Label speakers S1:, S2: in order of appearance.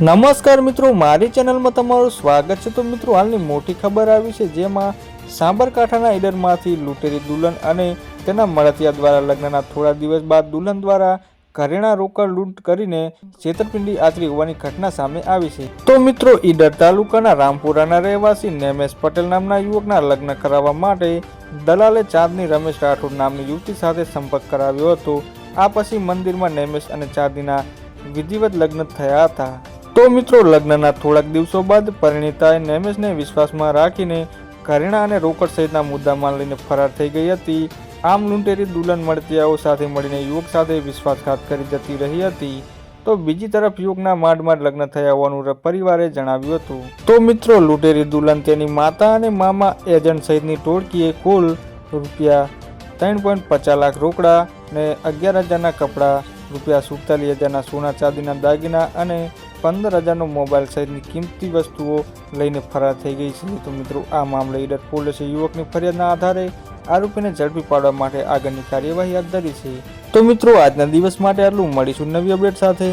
S1: નમસ્કાર મિત્રો, મારી ચેનલમાં તમારું સ્વાગત છે. તો મિત્રો, હાલની મોટી ખબર આવી છે જેમાં સાબરકાંઠાના ઈડરમાંથી લૂંટેરી દુલ્હન અને તેના મળતિયા દ્વારા લગ્નના થોડા દિવસ બાદ દુલ્હન દ્વારા ઘરેણા રોકડ લૂંટ કરીને છેતરપિંડી આચરી હોવાની ઘટના સામે આવી છે. તો મિત્રો, ઈડર તાલુકાના રામપુરાના રહેવાસી નેમેશ પટેલ નામના યુવકના લગ્ન કરાવવા માટે દલાલે ચાંદની રમેશ રાઠોડ નામની યુવતી સાથે સંપર્ક કરાવ્યો હતો. આ પછી મંદિરમાં નેમેશ અને ચાંદીના વિધિવત લગ્ન થયા હતા. તો મિત્રો, લગ્નના થોડાક દિવસો બાદ પરિણીતાએ નેમેશને વિશ્વાસમાં રાખીને ઘરેણા અને રોકડ સહિતના મુદ્દામાં લઈને ફરાર થઈ ગઈ હતી. આમ લૂંટેરી દુલ્હન મળતિયાઓ સાથે મળીને યુવક સાથે વિશ્વાસઘાત કરી જતી રહી હતી. તો બીજી તરફ યુવકના માંડ માંડ લગ્ન થયા હોવાનું પરિવારે જણાવ્યું હતું. તો મિત્રો, લૂંટેરી દુલ્હન તેની માતા અને મામા એજન્ટ સહિતની ટોળકીએ કુલ રૂપિયા ત્રણ પોઈન્ટ પચાસ લાખ રોકડા ને અગિયાર હજારના કપડાં, રૂપિયા સુડતાલીસ હજારના સોના ચાંદીના દાગીના અને પંદર હજારનો મોબાઈલ સહિતની કિંમતી વસ્તુઓ લઈને ફરાર થઈ ગઈ છે. તો મિત્રો, આ મામલે ઈડર પોલીસે યુવકની ફરિયાદના આધારે આરોપીને ઝડપી પાડવા માટે આગળની કાર્યવાહી હાથ ધરી છે. તો મિત્રો, આજના દિવસ માટે આટલું. મળીશું નવી અપડેટ સાથે.